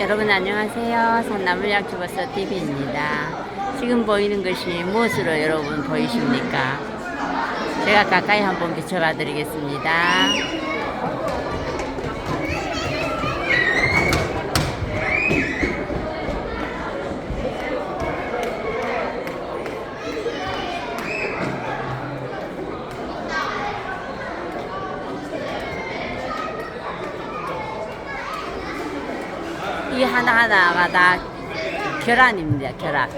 여러분 안녕하세요. 산나물약 주버서 TV입니다. 지금 보이는 것이 무엇으로 여러분 보이십니까? 제가 가까이 한번 비춰봐 드리겠습니다. 이 하나하나가 다 계란입니다. 계란.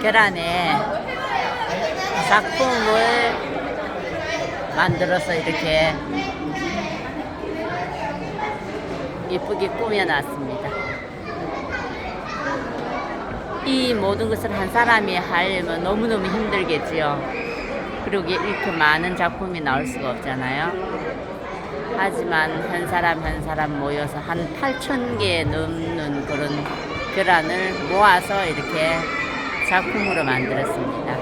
계란에 작품을 만들어서 이렇게 예쁘게 꾸며놨습니다. 이 모든 것을 한 사람이 하려면 너무너무 힘들겠지요. 그리고 이렇게 많은 작품이 나올 수가 없잖아요. 하지만 한 사람 한 사람 모여서 한 8천 개 넘는 그런 계란을 모아서 이렇게 작품으로 만들었습니다.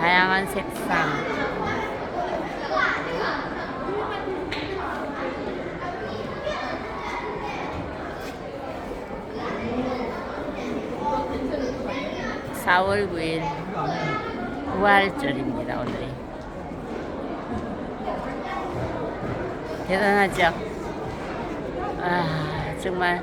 다양한 색상. 사월 9일 부활절입니다, 오늘이. 대단하죠? 아, 정말.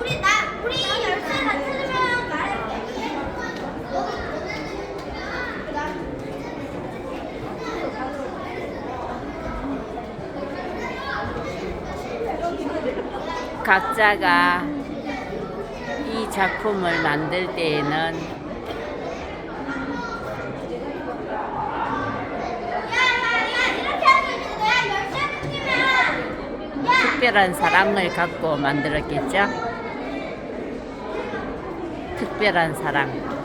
우리 나 우리 열쇠 다 찾으면 말할게. 각자가 이 작품을 만들 때에는 특별한 사랑을 갖고 만들었겠죠? 특별한 사랑.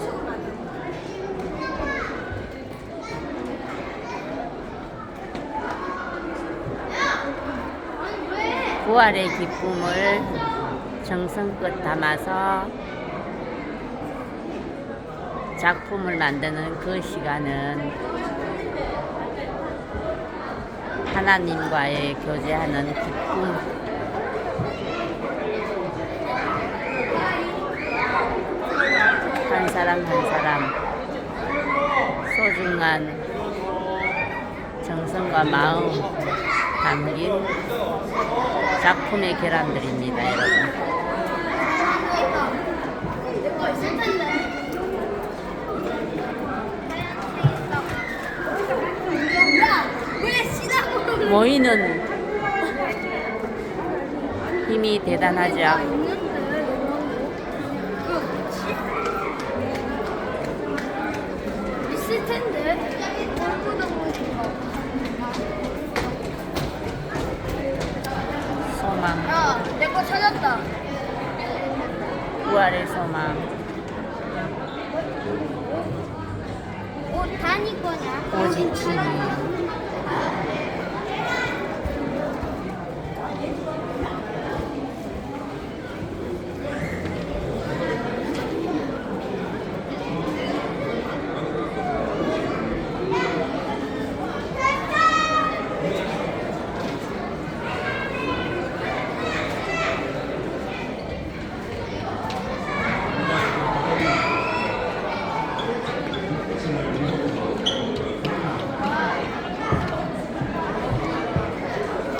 부활의 기쁨을 정성껏 담아서 작품을 만드는 그 시간은 하나님과의 교제하는 기쁨, 한 사람 한 사람 소중한 정성과 마음 담긴 작품의 계란들입니다, 여러분. 모이는 힘이 대단하죠. 부활의 소망, 옷 다니 거냐? 오직 주님.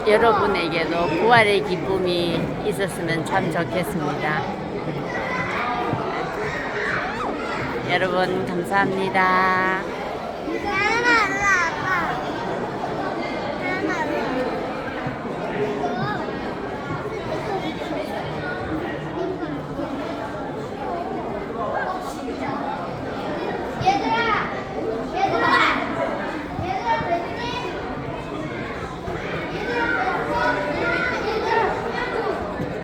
여러분에게도 부활의 기쁨이 있었으면 참 좋겠습니다. 여러분 감사합니다.